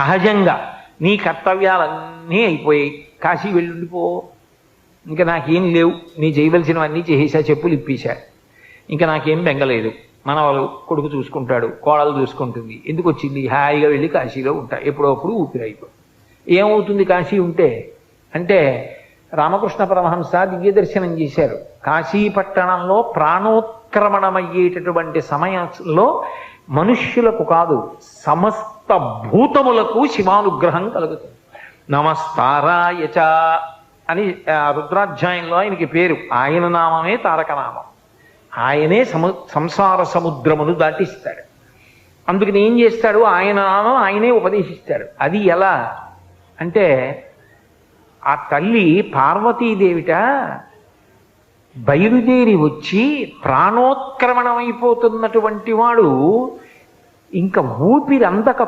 సహజంగా నీ కర్తవ్యాలన్నీ అయిపోయాయి. కాశీ వెళ్ళుండిపో. ఇంకా నాకేం లేవు. నీ చేయవలసినవన్నీ చేసేసా చెప్పులు ఇప్పేశా ఇంకా నాకేం బెంగలేదు. మనవాళ్ళు కొడుకు చూసుకుంటాడు కోడలు చూసుకుంటుంది. ఎందుకు వచ్చింది? హాయిగా వెళ్ళి కాశీలో ఉంటా. ఎప్పుడప్పుడు ఊపిరి అయిపో. ఏమవుతుంది కాశీ ఉంటే? అంటే రామకృష్ణ పరమహంస దివ్య దర్శనం చేశారు. కాశీ పట్టణంలో ప్రాణోత్క్రమణమయ్యేటటువంటి సమయంలో మనుష్యులకు కాదు సమస్త భూతములకు శివానుగ్రహం కలుగుతుంది. నమస్తారాయచ అని రుద్రాధ్యాయంలో ఆయనకి పేరు. ఆయన నామమే తారక నామం ఆయనే సము సంసార సముద్రమును దాటిస్తాడు. అందుకని ఏం చేస్తాడు? ఆయన నామం ఆయనే ఉపదేశిస్తాడు. అది ఎలా? అంటే ఆ తల్లి పార్వతీదేవిట బయలుదేరి వచ్చి ప్రాణోత్క్రమణమైపోతున్నటువంటి వాడు ఇంకా ఊపిరి అందక